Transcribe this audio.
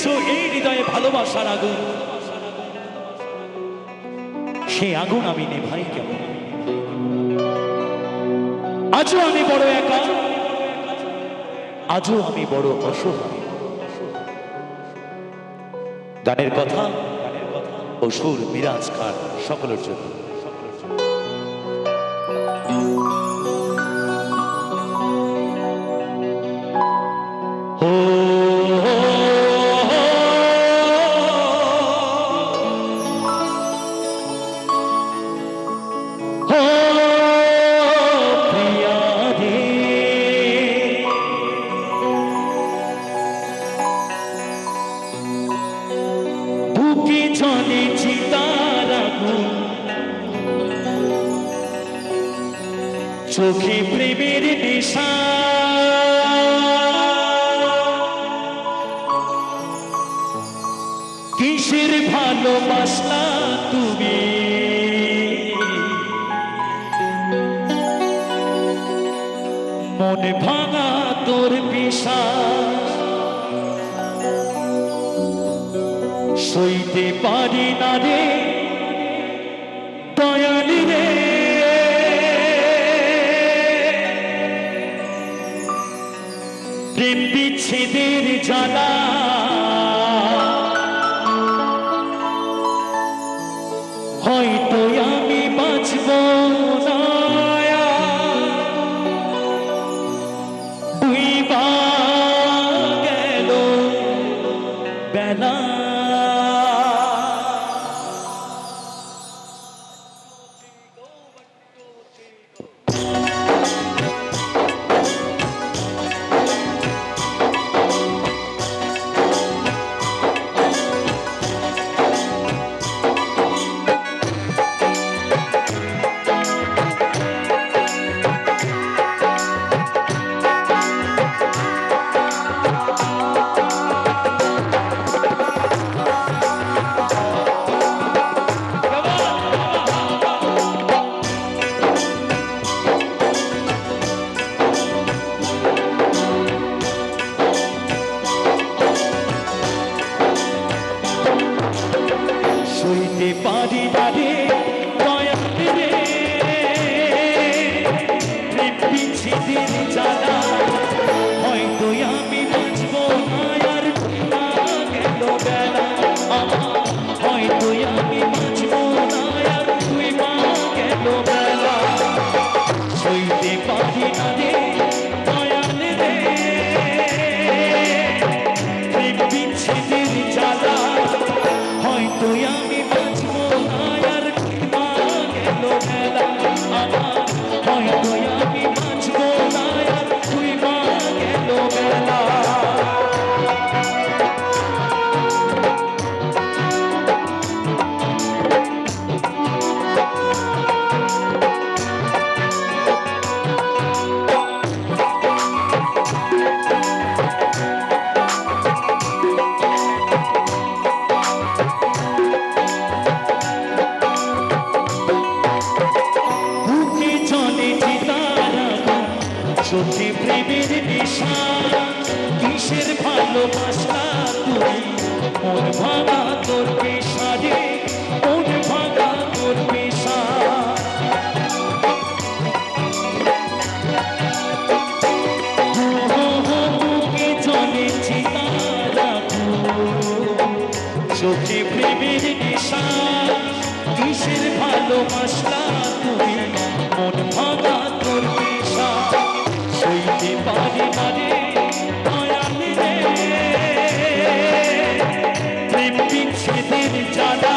জ্বেলেছ এই হৃদয়ে ভালোবাসার আগুন। সে আগুন আমি নেভাই কেমন? আজও আমি বড় একা। আজও আমি বড় অসহায়। গানের কথা ও সুর মিরাজ খান সকলের জন্য। চলে চিতার আগুন চোখে প্রেমের নেশা। কিসের ভালোবাসলা তুমি? মন ভাঙা তোর পেশা। সইতে পারি না রে। দয়ালি রে। প্রেম বিচ্ছেদের জ্বালা me চোখে প্রেমের নেশা, কিসের ভালোবাসা তুই? মন ভাঙা তোর পেশা রে, মন ভাঙা তোর পেশা। চোখে প্রেমের নেশা, কিসের ভালোবাসলা তুমি anything each other.